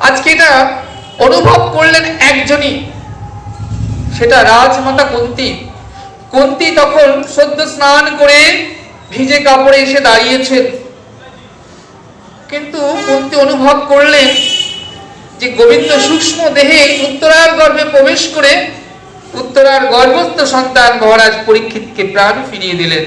আজকে এটা অনুভব করলেন একজনই। সেটা রাজমাতা কুন্তি। কুন্তি তখন সদ্য স্নান করে ভিজে কাপড়ে এসে দাঁড়িয়েছেন। কিন্তু কুন্তি অনুভব করলেন যে গোবিন্দ সূক্ষ্ম দেহে উত্তরার গর্ভে প্রবেশ করে উত্তরার গর্ভস্থ সন্তান মহারাজ পরীক্ষিতকে প্রাণ ফিরিয়ে দিলেন।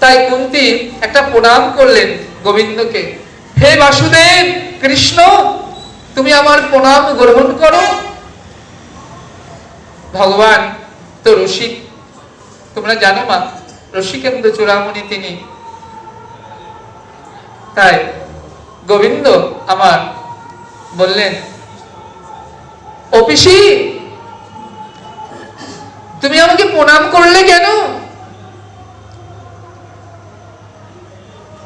তাই কুন্তি একটা প্রণাম করলেন গোবিন্দকে। হে বাসুদেব, কৃষ্ণ, তুমি আমার প্রণাম গ্রহণ করো। ভগবান তো রসিক। তোমরা জানো মা, রসিকেন্দ্র চূড়ামণি তিনি। তাই গোবিন্দ আমার বললেন অপিসি তুমি আমাকে প্রণাম করলে কেন?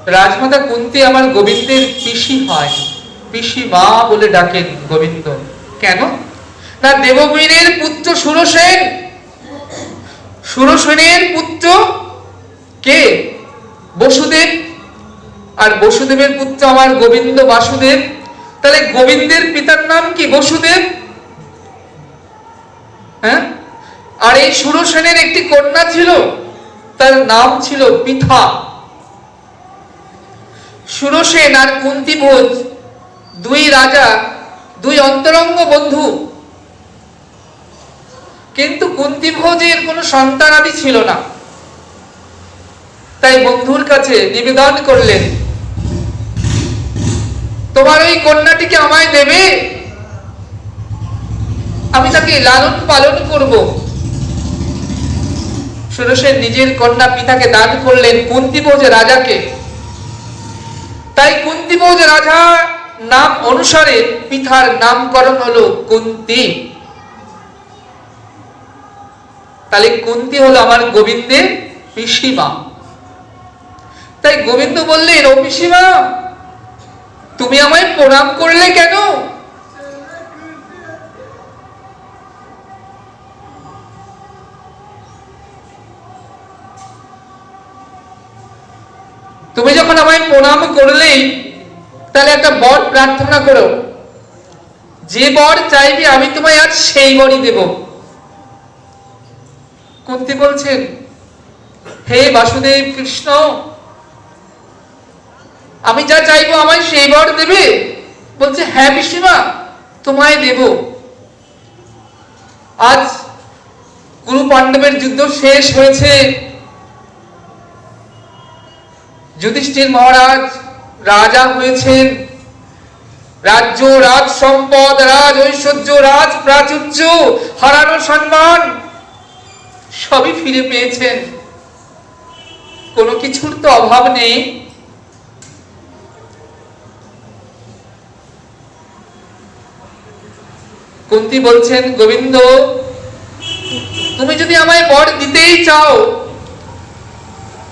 রাজমাতা কুন্তি আমার গোবিন্দের পিসি হয়। পিসি মা বলে ডাকেন গোবিন্দ। কেন? না দেববীরের পুত্র সুরসেন। সুরসেনের পুত্র কে? বসুদেব। আর বসুদেবের পুত্র আমার গোবিন্দ বাসুদেব। তাহলে গোবিন্দের পিতার নাম কি বসুদেব? হ্যাঁ? আর এই সুরসেনের একটি কন্যা ছিল, তার নাম ছিল পিথা সুরসেন আর কুন্তিভোজ দুই রাজা, দুই অন্তরঙ্গ বন্ধু। কিন্তু কুন্তিভোজের কোনো সন্তানাদি ছিল না। তাই বন্ধুর কাছে নিবেদন করলেন, তোমার ওই কন্যাটিকে আমায় দেবে? আমি তাকে লালন পালন করব। সুরসেন নিজের কন্যা পিতাকে দান করলেন কুন্তিভোজ রাজাকে। তাই কুন্তিভোজ রাজা নাম অনুসারে পিতার নামকরণ হলো কুন্তি। তাহলে কুন্তি হলো আমার গোবিন্দের পিসিমা। তাই গোবিন্দ বললেন ও পিসিমা, তুমি আমায় প্রণাম করলে কেন? তুমি যখন আমায় প্রণাম করলেই তাহলে একটা বর প্রার্থনা করো। যে বর চাইবে আমি তোমায় আজ সেই বরই দেব। কুন্তি বলছেন, হে বাসুদেব কৃষ্ণ, আমি যা চাইব আমায় সেই বর দেবে? বলছে হ্যাঁ পিসিমা তোমায় দেব। আজ গুরু পাণ্ডবের যুদ্ধ শেষ হয়েছে। যুধিষ্ঠির মহারাজ, রাজা হয়েছেন। রাজ্য রাজ সম্পদ রাজ ঐশ্বর্য রাজ প্রাচুর্য হারানো সম্মান, সবই ফিরে পেয়েছেন। কোনো কিছুর তো অভাব নেই। কুন্তি বলছেন, গোবিন্দ, তুমি যদি আমায় বর দিতেই চাও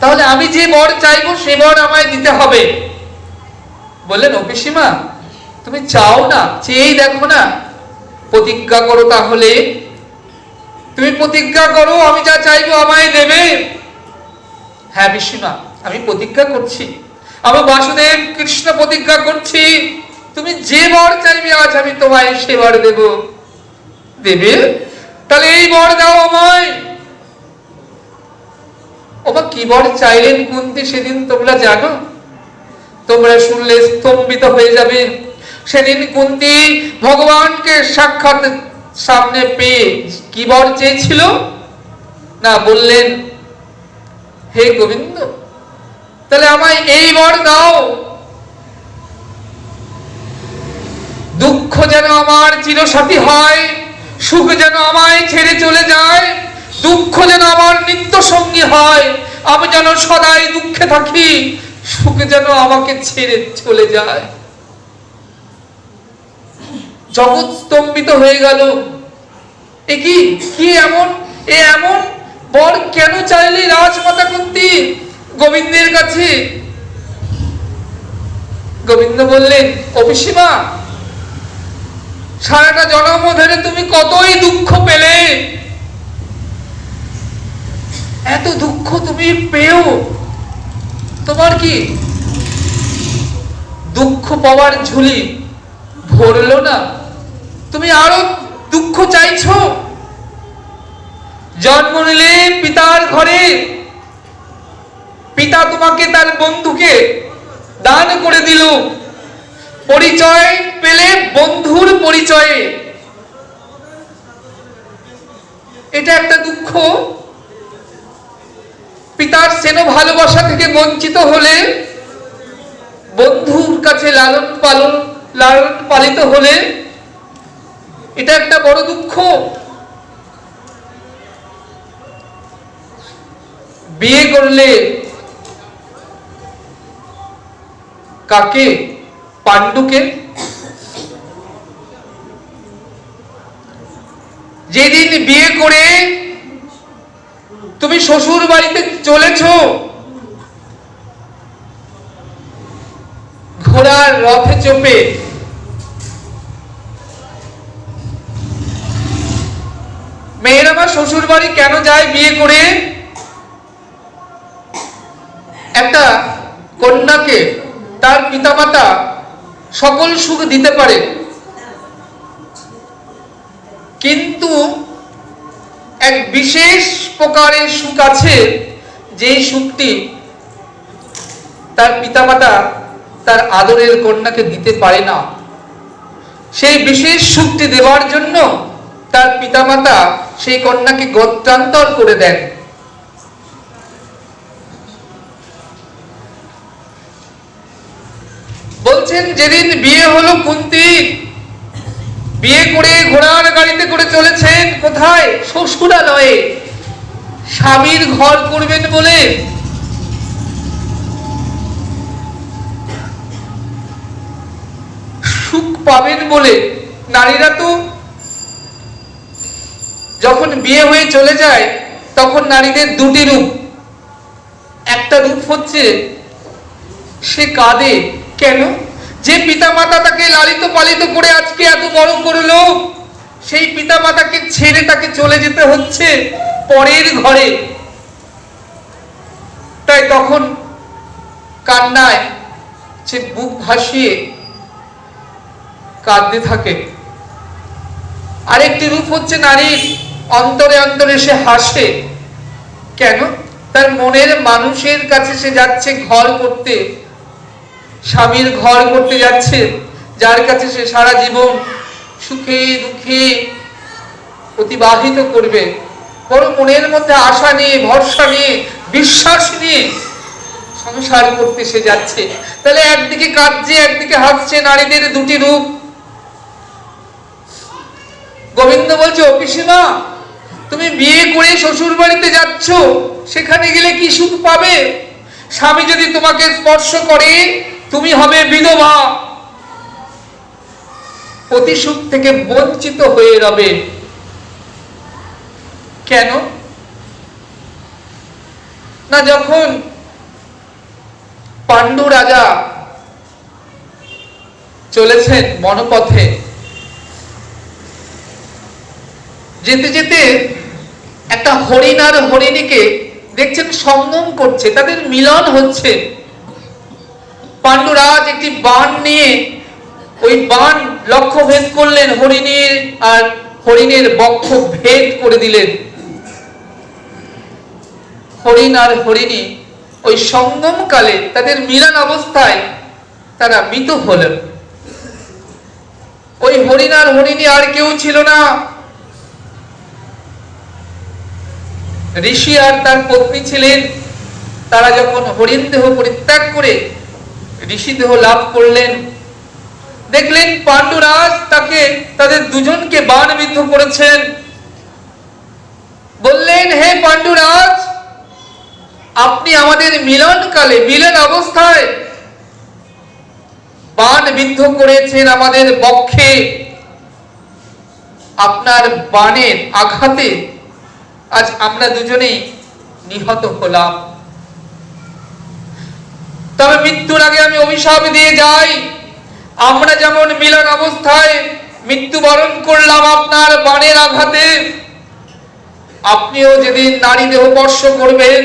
তাহলে আমি যে বর চাইব, সে বর আমায় দিতে হবে। বললেন, ও পিসিমা, তুমি চাও না? চেয়েই দেখো না। প্রতিজ্ঞা করো তাহলে। তুমি প্রতিজ্ঞা করো, আমি যা চাইব আমায় দেবে। হ্যাঁ পিসিমা, আমি প্রতিজ্ঞা করছি। আমি বাসুদেব কৃষ্ণ প্রতিজ্ঞা করছি। তুমি যে বর চাইবে, আজ আমি তোমায় সে বর দেব। দেবে? কি বর চাইলেন কুন্তি সেদিন তোমরা জানো? তোমরা শুনলে স্তম্ভিত হয়ে যাবে। সেদিন কুন্তি ভগবানকে সাক্ষাৎ সামনে পেয়ে কি বর চেয়েছিল? না, বললেন, হে গোবিন্দ, তাহলে আমায় এই বর দাও। দুঃখ যেন আমার চিরসাথী হয়, সুখ যেন আমায় ছেড়ে চলে যায়, দুঃখ যেন আমার নিত্য সঙ্গী হয় আমি যেন সদাই দুঃখে থাকি, সুখ যেন আমাকে ছেড়ে চলে যায়। জগৎ স্তম্ভিত হয়ে গেল। এ কি? এমন? এ এমন? বর কেন চাইলে রাজমাতা কুন্তি গোবিন্দের কাছে? গোবিন্দ বললেন অপিসীমা সারাটা জন্ম ধরে তুমি কতই দুঃখ পেলে? এত দুঃখ তুমি পেও? তোমার কি দুঃখ পাওয়ার ঝুলি ভরলো না? তুমি আরও দুঃখ চাইছো? জন্ম নিলে পিতার ঘরে, পিতা তোমাকে তার বন্ধুকে দান করে দিল। পরিচয় পেলে বন্ধুর পরিচয়ে। এটা একটা দুঃখ। পিতার সেন ভালোবাসা থেকে বঞ্চিত হলে, বন্ধুর কাছে লালন পালন, লালন পালিত হলে, এটা একটা বড় দুঃখ। বিয়ে করলে কাকে? পাণ্ডুকে? যেদিন বিয়ে করে তুমি শ্বশুর বাড়িতে চলেছ? ঘোড়ার রথে চেপে। মেয়েরা আমার শ্বশুর বাড়ি কেন যায় বিয়ে করে? একটা কন্যাকে তার পিতামাতা সকল সুখ দিতে পারে। কিন্তু এক বিশেষ প্রকারের সুখ আছে, যেই সুখটি তার পিতামাতা তার আদরের কন্যাকে দিতে পারে না। সেই বিশেষ সুখটি দেওয়ার জন্য তার পিতামাতা সেই কন্যাকে গত্রান্তর করে দেন। বলছেন, যেদিন বিয়ে হলো কুন্তি বিয়ে করে ঘোড়ার গাড়িতে করে চলেছেন কোথায়? শ্বশুরালয়ে স্বামীর ঘর করবেন বলে। সুখ পাবেন বলে। নারীরা তো যখন বিয়ে হয়ে চলে যায়, তখন নারীদের দুটি রূপ। একটা রূপ হচ্ছে সে কাঁদে। কেন? যে পিতা মাতা তাকে লালিত পালিত করে আজকে এত বড় করল, সেই পিতা মাতাকে ছেড়ে তাকে চলে যেতে হচ্ছে পরের ঘরে। তাই তখন কান্নায় সে বুক ভাসিয়ে কাঁদতে থাকে। আরেকটি রূপ হচ্ছে নারীর, অন্তরে অন্তরে সে হাসে। কেন? তার মনের মানুষের কাছে সে যাচ্ছে ঘর করতে। স্বামীর ঘর করতে যাচ্ছে, যার কাছে সে সারা জীবন সুখে দুঃখে অতিবাহিত করবে। বড় মনের মধ্যে আশা নিয়ে, ভরসা নিয়ে, বিশ্বাস নিয়ে সংসার করতে সে যাচ্ছে। তাহলে একদিকে কাঁদছে, একদিকে হাসছে নারীদের দুটি রূপ। গোবিন্দ বলছে অপিসিমা তুমি বিয়ে করে শ্বশুর বাড়িতে যাচ্ছ, সেখানে গেলে কি সুখ পাবে? স্বামী যদি তোমাকে স্পর্শ করে তুমি হবে বিধবা। সুখ থেকে বঞ্চিত হয়ে রবে। কেন? না যখন পাণ্ডু রাজা চলেছেন বনপথে, যেতে যেতে একটা হরিণ আর হরিণীকে দেখছেন সঙ্গম করছে, তাদের মিলন হচ্ছে। পাণ্ডুরাজ একটি বান নিয়ে, ওই বান লক্ষ্য ভেদ করলেন, হরিণীর আর হরিণের বক্ষ ভেদ করে দিলেন। হরিণ আর হরিণী ওই সঙ্গম কালে তাদের মিলন অবস্থায় তারা মৃত হলেন। ওই হরিণ আর হরিণী আর কেউ ছিল না। ঋষি আর তার পত্নী ছিলেন। তারা যখন হরিণ দেহ পরিত্যাগ করে ঋষি দেহ লাভ করলেন। দেখলেন পাণ্ডুরাজ তাকে, তাদের দুজনকে বান বিদ্ধ করেছেন। বললেন, হে পাণ্ডুরাজ, আপনি আমাদের মিলন কালে মিলন অবস্থায় বান বিদ্ধ করেছেন আমাদের বক্ষে। আপনার বানের আঘাতে আজ আমরা দুজনেই নিহত হলাম। তবে মৃত্যুর আগে আমি অভিশাপ দিয়ে যাই। আমরা যেমন মিলন অবস্থায় মৃত্যুবরণ করলাম আপনার বাণের আঘাতে, আপনিও যেদিন নারী দেহ স্পর্শ করবেন,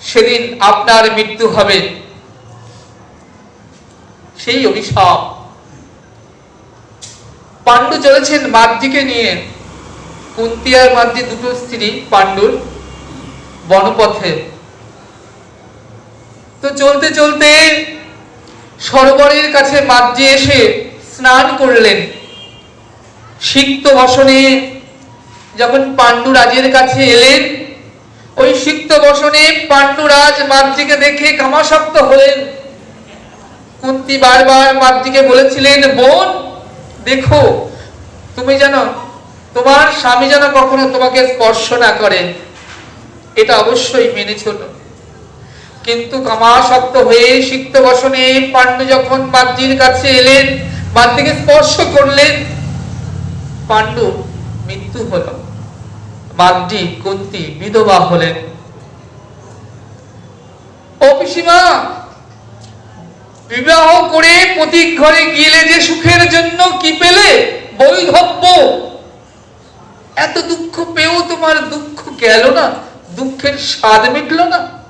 সেদিন আপনার মৃত্যু হবে। সেই অভিশাপ। পাণ্ডু চলেছেন মাদ্রিকে নিয়ে। কুন্তিয়ার মাদ্রি দুটো স্ত্রী, পাণ্ডুর বনপথে। তো চলতে চলতে সরোবরের কাছে মাদ্রি এসে স্নান করলেন। সিক্ত বসনে যখন পাণ্ডুরাজের কাছে এলেন, ওই সিক্ত বসনে পাণ্ডুরাজ মাদ্রিকে দেখে কামাসক্ত হলেন। কুন্তি বারবার মাদ্রিকে বলেছিলেন, বোন, দেখো, তুমি জানো তোমার স্বামী যেন কখনো তোমাকে স্পর্শ না করে, এটা অবশ্যই মেনে চল। কিন্তু কামাসক্ত হয়ে সিক্ত বসনে পাণ্ডু যখন মাদ্রির কাছে এলেন মাদ্রিকে স্পর্শ করলেন, পাণ্ডু মৃত্যু হল। মাদ্রি কুন্তি, বিধবা হলেন। ও পিসিমা, বিবাহ করে পতিক ঘরে গিয়েলে যে সুখের জন্য কি পেলে? বৈধব্য। এত দুঃখ পেয়েও তোমার দুঃখ গেল না? দুঃখের স্বাদ মিটল না?